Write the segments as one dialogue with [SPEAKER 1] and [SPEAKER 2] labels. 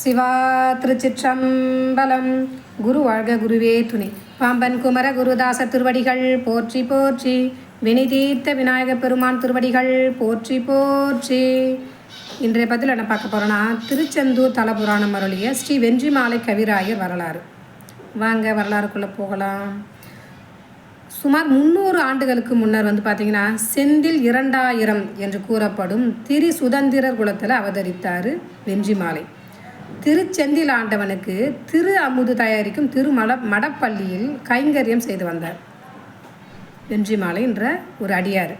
[SPEAKER 1] சிவா திருச்சிற்றம்பலம். குரு வாழ்க குருவே துணை. பாம்பன் குமர குருதாச திருவடிகள் போற்றி போற்றி. வினிதீர்த்த விநாயக பெருமான் திருவடிகள் போற்றி போற்றி. இன்றைய பதில் என்ன பார்க்க போகிறோன்னா திருச்செந்தூர் தலபுராணம் அருளிய ஸ்ரீ வெஞ்சிமாலை கவிராயர் வரலாறு. வாங்க வரலாறுக்குள்ளே போகலாம். சுமார் முந்நூறு ஆண்டுகளுக்கு முன்னர் வந்து பார்த்தீங்கன்னா செந்தில் இரண்டாயிரம் என்று கூறப்படும் திரி சுதந்திரர் குலத்தில் அவதரித்தார் வெஞ்சிமாலை திருச்செந்தில் ஆண்டவனுக்கு திரு அமுது தயாரிக்கும் திருமல மடப்பள்ளியில் கைங்கரியம் செய்து வந்தார். வெஞ்சிமாலை என்ற ஒரு அடியார்.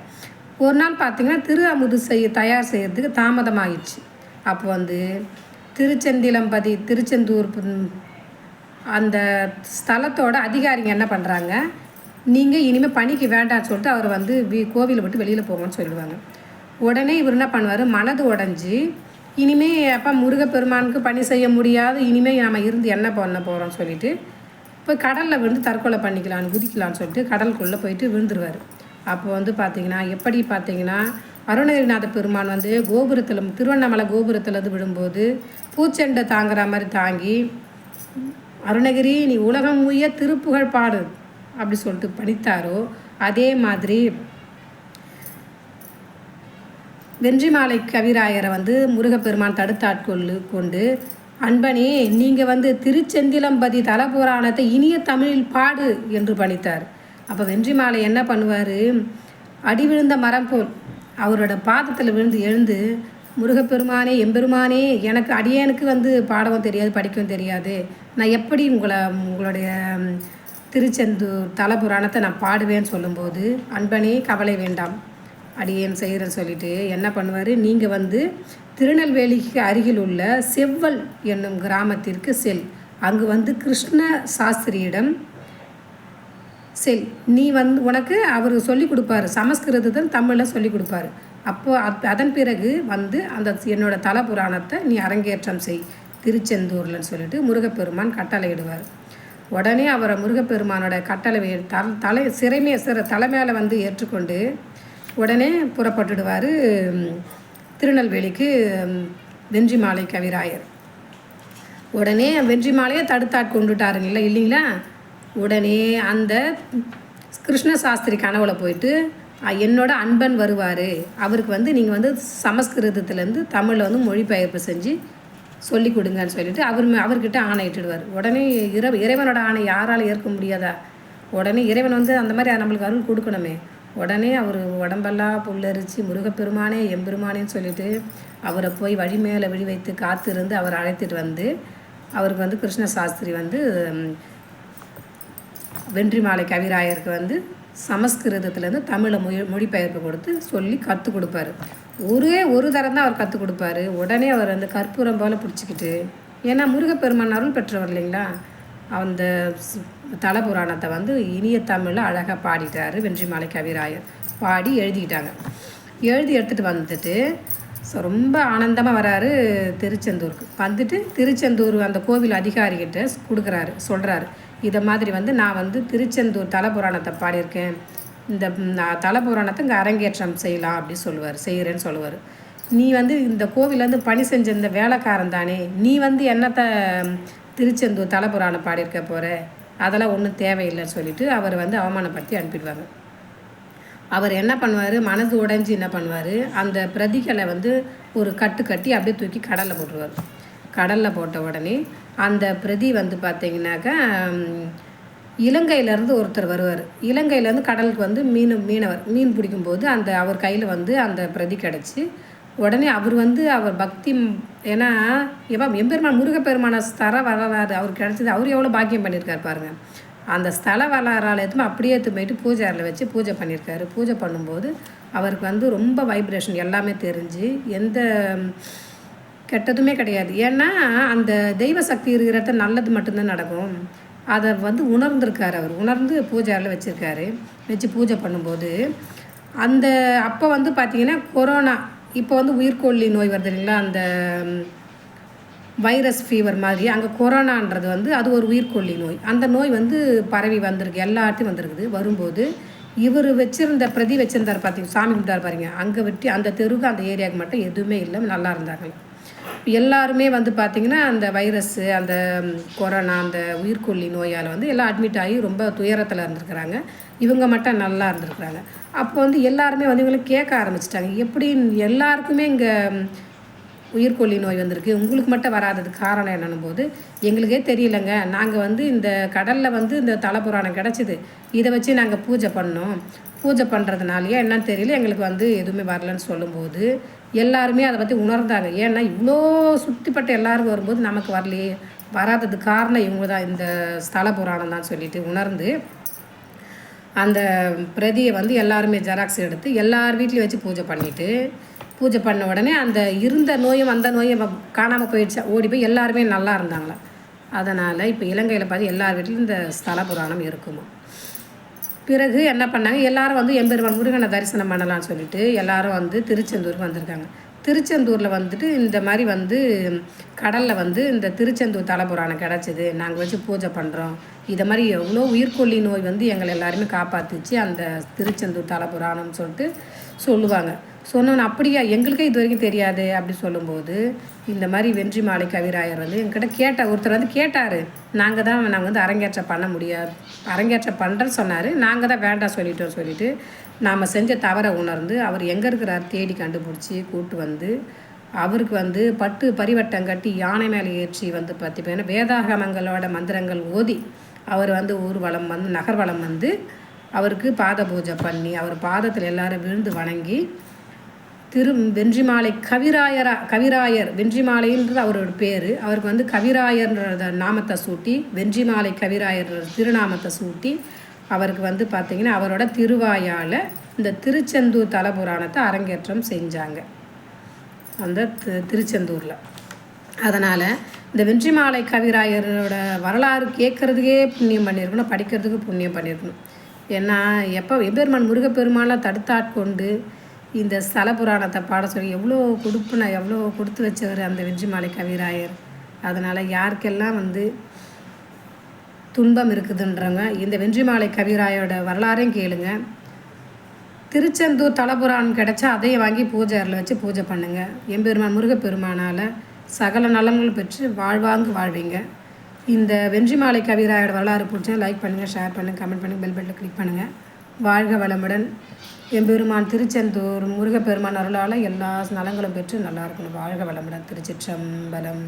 [SPEAKER 1] ஒரு நாள் பார்த்தீங்கன்னா திரு அமுது செய்ய தயார் செய்கிறதுக்கு தாமதமாகிடுச்சு அப்போ வந்து திருச்செந்திலம்பதி திருச்செந்தூர் அந்த ஸ்தலத்தோட அதிகாரிங்க என்ன பண்ணுறாங்க நீங்கள் இனிமேல் பணிக்கு வேண்டாம்னு சொல்லிட்டு அவர் வந்து வி கோவிலை விட்டு வெளியில் போங்கன்னு சொல்லுவாங்க உடனே இவர் என்ன பண்ணுவார் மனது உடஞ்சி இனிமே அப்பா முருகப்பெருமானுக்கு பணி செய்ய முடியாது. இனிமேல் நம்ம இருந்து என்ன பண்ண போகிறோம் சொல்லிட்டு இப்போ கடலில் விழுந்து தற்கொலை பண்ணிக்கலான்னு குதிக்கலான்னு சொல்லிட்டு கடலுக்குள்ளே போயிட்டு விழுந்துருவார். அப்போ வந்து பார்த்தீங்கன்னா எப்படி பார்த்தீங்கன்னா அருணகிரிநாத பெருமான் வந்து கோபுரத்தில் திருவண்ணாமலை கோபுரத்துலேருந்து விழும்போது பூச்செண்டை தாங்குற மாதிரி தாங்கி அருணகிரி நீ உலகம் உய திருப்புகழ் பாடு அப்படி சொல்லிட்டு படித்தாரோ அதே மாதிரி வென்றிமாலை கவிராயரை வந்து முருகப்பெருமான் தடுத்தாட்கொள்ளு கொண்டு அன்பனே நீங்கள் வந்து திருச்செந்திலம்பதி தலபுராணத்தை இனிய தமிழில் பாடு என்று பணித்தார். அப்போ வென்றிமாலை என்ன பண்ணுவார்? அடி விழுந்த மரம் போல் அவரோட பாதத்தில் விழுந்து எழுந்து முருகப்பெருமானே எம்பெருமானே எனக்கு அடியேனுக்கு வந்து பாடவும் தெரியாது படிக்கவும் தெரியாது. நான் எப்படி உங்களை உங்களுடைய திருச்செந்தூர் தலபுராணத்தை நான் பாடுவேன்னு சொல்லும்போது அன்பனே கவலை வேண்டாம். அடியேன் செய்கிறேன்னு சொல்லிட்டு என்ன பண்ணுவார்? நீங்கள் வந்து திருநெல்வேலிக்கு அருகில் உள்ள செவ்வல் என்னும் கிராமத்திற்கு செல். அங்கு வந்து கிருஷ்ண சாஸ்திரியிடம் செல். நீ வந்து உனக்கு அவர் சொல்லி கொடுப்பாரு. சமஸ்கிருதத்தில் தமிழில் சொல்லி கொடுப்பாரு. அப்போ அப் அதன் பிறகு வந்து அந்த என்னோட தல புராணத்தை நீ அரங்கேற்றம் செய். திருச்செந்தூர்லன்னு சொல்லிட்டு முருகப்பெருமான் கட்டளையிடுவார். உடனே அவரை முருகப்பெருமானோட கட்டளை தலை சிறைமே சிற தலை மேலே வந்து ஏற்றுக்கொண்டு உடனே புறப்பட்டுடுவார் திருநெல்வேலிக்கு வெஞ்சி மாலை கவிராயர். உடனே வெற்றி மாலையை தடுத்தாட் கொண்டுட்டாருங்களா இல்லைங்களா? உடனே அந்த கிருஷ்ண சாஸ்திரி கனவுல போயிட்டு என்னோட அன்பன் வருவார். அவருக்கு வந்து நீங்கள் வந்து சமஸ்கிருதத்துலேருந்து தமிழில் வந்து மொழிபெயர்ப்பு செஞ்சு சொல்லி கொடுங்கன்னு சொல்லிட்டு அவர் அவர்கிட்ட ஆணையிட்டுடுவார் உடனே இறை இறைவனோட ஆணை யாரால் ஏற்க முடியாதா? உடனே இறைவன் வந்து அந்த மாதிரி நம்மளுக்கு அருள் கொடுக்கணுமே. உடனே அவர் உடம்பெல்லாம் புல்லரிச்சு முருகப்பெருமானே எம்பெருமானேன்னு சொல்லிட்டு அவரை போய் வழி மேலே விழி வைத்து காத்திருந்து அவர் அழைத்துட்டு வந்து அவருக்கு வந்து கிருஷ்ண சாஸ்திரி வந்து வென்றி வென்றிமாலை கவிராயருக்கு வந்து சமஸ்கிருதத்துலேருந்து தமிழை மொழி மொழிபெயர்ப்பு கொடுத்து சொல்லி கற்றுக் கொடுப்பாரு. ஒரே ஒரு தரம் தான் அவர் கற்றுக் கொடுப்பாரு. உடனே அவர் அந்த கற்பூரம் போல் பிடிச்சிக்கிட்டு ஏன்னா முருகப்பெருமான் அருள் பெற்றவர் இல்லைங்களா? அந்த தல புராணத்தை வந்து இனிய தமிழில் அழகாக பாடிட்டாரு வென்றிமலை கவிராயர். பாடி எழுதிக்கிட்டாங்க எழுதி எடுத்துகிட்டு வந்துட்டு ஸோ ரொம்ப ஆனந்தமாக வராரு திருச்செந்தூருக்கு. வந்துட்டு திருச்செந்தூர் அந்த கோவில் அதிகாரிகிட்ட கொடுக்குறாரு சொல்கிறாரு இதை மாதிரி வந்து நான் வந்து திருச்செந்தூர் தலைபுராணத்தை பாடியிருக்கேன். இந்த ம், நான் இங்கே அரங்கேற்றம் செய்யலாம் அப்படின்னு சொல்லுவார் செய்கிறேன்னு சொல்லுவார். நீ வந்து இந்த கோவிலேருந்து பணி செஞ்ச இந்த வேலைக்காரன் தானே நீ வந்து என்னத்தை திருச்செந்தூர் தலபுராணம் பாடியிருக்க போகிற அதெல்லாம் ஒன்றும் தேவையில்லைன்னு சொல்லிட்டு அவர் வந்து அவமானப்படுத்தி அனுப்பிடுவாங்க. அவர் என்ன பண்ணுவார்? மனது உடைஞ்சு என்ன பண்ணுவார்? அந்த பிரதிகளை வந்து ஒரு கட்டு கட்டி அப்படியே தூக்கி கடலில் போட்டுருவார். கடலில் போட்ட உடனே அந்த பிரதி வந்து பார்த்தீங்கன்னாக்கா இலங்கையிலேருந்து ஒருத்தர் வருவார். இலங்கையிலேருந்து கடலுக்கு வந்து மீன் மீனவர் மீன் பிடிக்கும்போது அந்த அவர் கையில் வந்து அந்த பிரதி கிடச்சி உடனே அவர் வந்து அவர் பக்தி ஏன்னா எப்பா எம்பெருமான் முருகப்பெருமான ஸ்தர வரலாறு அவர் கிடச்சது அவர் எவ்வளோ பாக்கியம் பண்ணியிருக்காரு பாருங்கள் அந்த ஸ்தல வரலாறால் அப்படியே எடுத்து போயிட்டு பூஜை அறையில் வச்சு பூஜை பண்ணியிருக்காரு பூஜை பண்ணும்போது அவருக்கு வந்து ரொம்ப வைப்ரேஷன் எல்லாமே தெரிஞ்சு எந்த கெட்டதுமே கிடையாது. ஏன்னா அந்த தெய்வ சக்தி இருக்கிற இடத்துல நல்லது மட்டும்தான் நடக்கும். அதை வந்து உணர்ந்திருக்கார் அவர். உணர்ந்து பூஜை அறையில் வச்சுருக்காரு. வச்சு பூஜை பண்ணும்போது அந்த அப்போ வந்து பார்த்திங்கன்னா கொரோனா இப்போ வந்து உயிர்கொல்லி நோய் வருது இல்லைங்களா? அந்த வைரஸ் ஃபீவர் மாதிரி. அங்கே கொரோனான்றது வந்து அது ஒரு உயிர்கொல்லி நோய். அந்த நோய் வந்து பரவி வந்திருக்கு. எல்லாத்தையும் வந்திருக்குது. வரும்போது இவர் வச்சிருந்த பிரதி வச்சிருந்தார் பார்த்தீங்க சாமி கும்பிட்டார் பாருங்க. அங்கே வெட்டி அந்த தெருவுக்கு அந்த ஏரியாவுக்கு மட்டும் எதுவுமே இல்லை. நல்லா இருந்தாங்க. எல்லாருமே வந்து பார்த்திங்கன்னா அந்த வைரஸ்ஸு அந்த கொரோனா அந்த உயிர்கொல்லி நோயால் வந்து எல்லாம் அட்மிட் ஆகி ரொம்ப துயரத்தில் இருந்திருக்கிறாங்க. இவங்க மட்டும் நல்லா இருந்திருக்கிறாங்க. அப்போ வந்து எல்லாருமே வந்து இவங்களை கேட்க ஆரம்பிச்சிட்டாங்க. எப்படி எல்லாருக்குமே இங்கே உயிர்கொல்லி நோய் வந்திருக்கு. உங்களுக்கு மட்டும் வராததுக்கு காரணம் என்னன்னும் போது எங்களுக்கே தெரியலங்க. நாங்கள் வந்து இந்த கடலில் வந்து இந்த தலபுராணம் கிடச்சிது. இதை வச்சு நாங்கள் பூஜை பண்ணோம். பூஜை பண்ணுறதுனாலயே என்னன்னு தெரியல. எங்களுக்கு வந்து எதுவுமே வரலன்னு சொல்லும்போது எல்லாருமே அதை பற்றி உணர்ந்தாங்க. ஏன்னா இவ்வளோ சுற்றிப்பட்ட எல்லாரும் வரும்போது நமக்கு வரலையே. வராததுக்கு காரணம் இவங்க தான். இந்த ஸ்தல புராணம் தான் சொல்லிட்டு உணர்ந்து அந்த பிரதியை வந்து எல்லாருமே ஜெராக்ஸ் எடுத்து எல்லார் வீட்லேயும் வச்சு பூஜை பண்ணிவிட்டு பூஜை பண்ண உடனே அந்த இருந்த நோயும் அந்த நோயும் காணாமல் போயிடுச்சு. ஓடி போய் எல்லாருமே நல்லா இருந்தாங்களா? அதனால் இப்போ இலங்கையில் பார்த்து எல்லார் வீட்லையும் இந்த ஸ்தல புராணம் இருக்குமா? பிறகு என்ன பண்ணாங்க? எல்லாரும் வந்து எம்பெருமான் முருகனை தரிசனம் பண்ணலாம்னு சொல்லிட்டு எல்லாரும் வந்து திருச்செந்தூருக்கு வந்திருக்காங்க. திருச்செந்தூரில் வந்துட்டு இந்த மாதிரி வந்து கடலில் வந்து இந்த திருச்செந்தூர் தலைபுராணம் கிடச்சிது. நாங்கள் வச்சு பூஜை பண்ணுறோம் இதை மாதிரி எவ்வளோ உயிர்கொல்லி நோய் வந்து எங்களை எல்லாருமே காப்பாற்றுச்சு அந்த திருச்செந்தூர் தலைபுராணம்னு சொல்லிட்டு சொல்லுவாங்க. சொன்னோன்னு அப்படியா? எங்களுக்கே இது வரைக்கும் தெரியாது? அப்படி சொல்லும்போது இந்த மாதிரி வென்றி மாலை கவிராயர் வந்து என்கிட்ட கேட்டார் ஒருத்தர் வந்து கேட்டார் நாங்கள் தான் நாங்கள் வந்து அரங்கேற்றம் பண்ண முடியாது. அரங்கேற்றம் பண்ணுறேன்னு சொன்னார். நாங்கள் தான் வேண்டாம் சொல்லிட்டோம் சொல்லிட்டு நாம் செஞ்ச தவறை உணர்ந்து அவர் எங்கே இருக்கிறார் தேடி கண்டுபிடிச்சி கூட்டு வந்து அவருக்கு வந்து பட்டு பரிவட்டம் கட்டி யானை மேலே ஏற்றி வந்து பார்த்தீங்கன்னா வேதாகமங்களோட மந்திரங்கள் ஓதி அவர் வந்து ஊர்வலம் வந்து நகர்வலம் வந்து அவருக்கு பாத பூஜை பண்ணி அவர் பாதத்தில் எல்லாரும் விழுந்து வணங்கி திரு வென்றிமாலை கவிராயரா கவிராயர் வென்றிமாலைன்றது அவரோட பேர். அவருக்கு வந்து கவிராயர்ன்ற நாமத்தை சூட்டி வென்றிமாலை கவிராயர் திருநாமத்தை சூட்டி அவருக்கு வந்து பார்த்திங்கன்னா அவரோட திருவாயால் இந்த திருச்செந்தூர் தலபுராணத்தை அரங்கேற்றம் செஞ்சாங்க. அந்த தி- திருச்செந்தூரில். அதனால் இந்த வென்றிமாலை கவிராயரோட வரலாறு கேட்குறதுக்கே புண்ணியம் பண்ணியிருக்கணும் படிக்கிறதுக்கு புண்ணியம் பண்ணியிருக்கணும் ஏன்னா எப்போ எப்பெருமான் முருகப்பெருமானில் தடுத்தாட்கொண்டு இந்த ஸ்தல புராணத்தை பாட சொல்லி எவ்வளோ கொடுப்புனா எவ்வளோ கொடுத்து வச்சவர் அந்த வெற்றிமாலை கவிராயர். அதனால் யாருக்கெல்லாம் வந்து துன்பம் இருக்குதுன்றவங்க இந்த வென்றிமாலை கவிராயோட வரலாறையும் கேளுங்க. திருச்செந்தூர் தலபுராணம் கிடச்சா அதையும் வாங்கி பூஜை அறையில் வச்சு பூஜை பண்ணுங்கள் எம்பெருமான் முருகப்பெருமானால் சகல நலன்கள் பெற்று வாழ்வாங்கு வாழ்வீங்க. இந்த வென்றிமாலை கவிராயோட வரலாறு பிடிச்சா லைக் பண்ணுங்கள் ஷேர் பண்ணுங்கள் கமெண்ட் பண்ணுங்கள் பெல் பட்டனில் கிளிக் பண்ணுங்கள் வாழ்க வளமுடன். எம்பெருமான் திருச்செந்தூர் முருகப்பெருமான் அருளால் எல்லா நலங்களும் பெற்று நல்லா இருக்கணும். வாழ்க வளமுடன். திருச்சிற்றம்பலம்.